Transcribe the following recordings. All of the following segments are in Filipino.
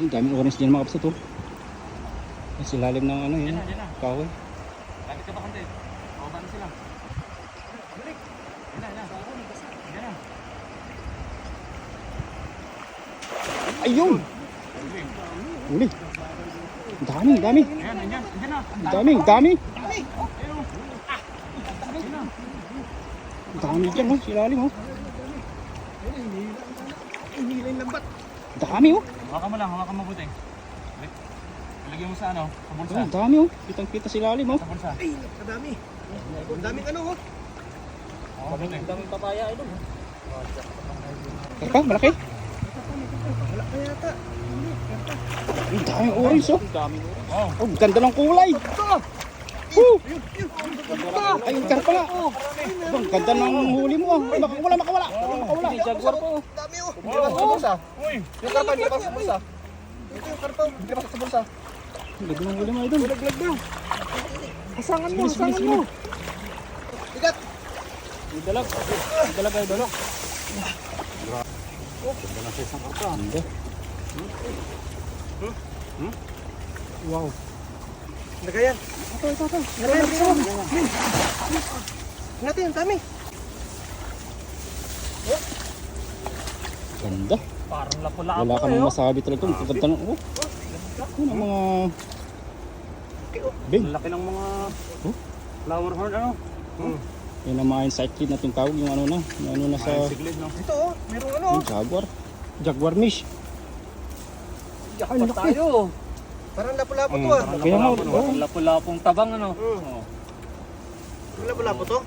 Yung daming orange dyan mga kapsat oh. Yung silalim ng ano yun. Kahoy. Lapit ka pa konti. Baba na sila. Balik. Yan na, yan na. Na. Ayun! Uli. Dami, dami. Dami, dami. Dami dyan oh. Silalim oh. Ang dami oh. Hawakan mo lang, hawakan mo buti. Ilagay mo sa ano, sa bulsa. Oh, ang dami oh. Kitang kita silalim oh. Sa bulsa. Ay, kadami. Ang daming ano, oh. Oo, buti. Ang daming papaya idol. Karpa, malaki. Wala pa yata. Ang daming orange oh. Ang daming orange. Oh, ganda ng kulay. Woo! Ay, yung karpa nga. Oh, ang ganda ng huli mo ah. Ay, makawala, makawala. Makawala. Jaguar po. Dami, oh. Hindi pa sa bulsa. Uy. Yung karpa, hindi pa sa bulsa. Ito yung karpa, hindi pa sa bulsa. Ang ganda ng huli mo idol. Laglag daw. Asangan mo, asangan mo. Ikat. Idalag. Idalag idol. Ganda na sa isang karpa. Ganda. Wow. Nagayan. Ito, ito, ito. Nagayan, ito. Natin, dami. Ganda. Parang lapu-lapo Wala ka eh, nang oh. masabi talaga. Ang ganda ng... Oh. Yun ang mga... Bing. Ang laki ng mga Oh. flower horn ano? Hmm. Yun ang mga inside kid natin tawag. Yung ano na. Yung ano na sa... Ito, oh. Merong ano, Yung jaguar. Jaguar mish. Jackpot tayo. Parang lapu-lapo to, Mm, ah. parang Kaya nga, lapu-lapo, no? oh. Parang Lapu-lapong tabang ano. Mm. Oh. Parang lapu-lapo to.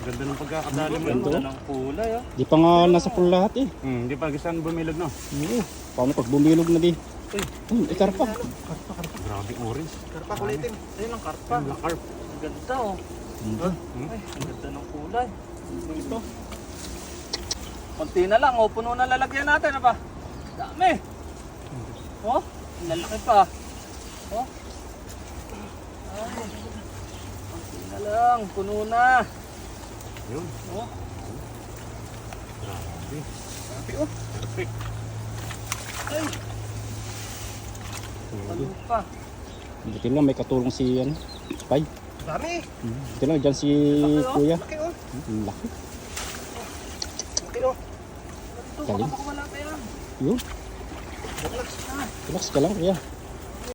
Ganda ng pagkakadali mo. Ganda. Ng kulay ah. Di pa nga nasa full lahat eh. Hmm, di pa gisang bumilog no. Oo. Paano pag bumilog na di? Uy. Uy, ikarpa. Grabe orange. Karpa kulitin. Ayun ang karpa. Ang. Ang ganda oh. Ganda. Ay, ang ganda ng kulay. Ito. Konti na lang, oh, puno na lalagyan natin, ano ba? Dami. Oh, lalaki pa. Oh. Ay, konti na lang, puno na. Yun. Oh, Grabe, oh. perfect. Ay, ano pa? Buti lang may katulong si ano. Pai. Dami. Buti lang dyan si kuya. Laki, oh. Ang Laki. Laki, oh. Galing. Yun. Relax ka lang kuya.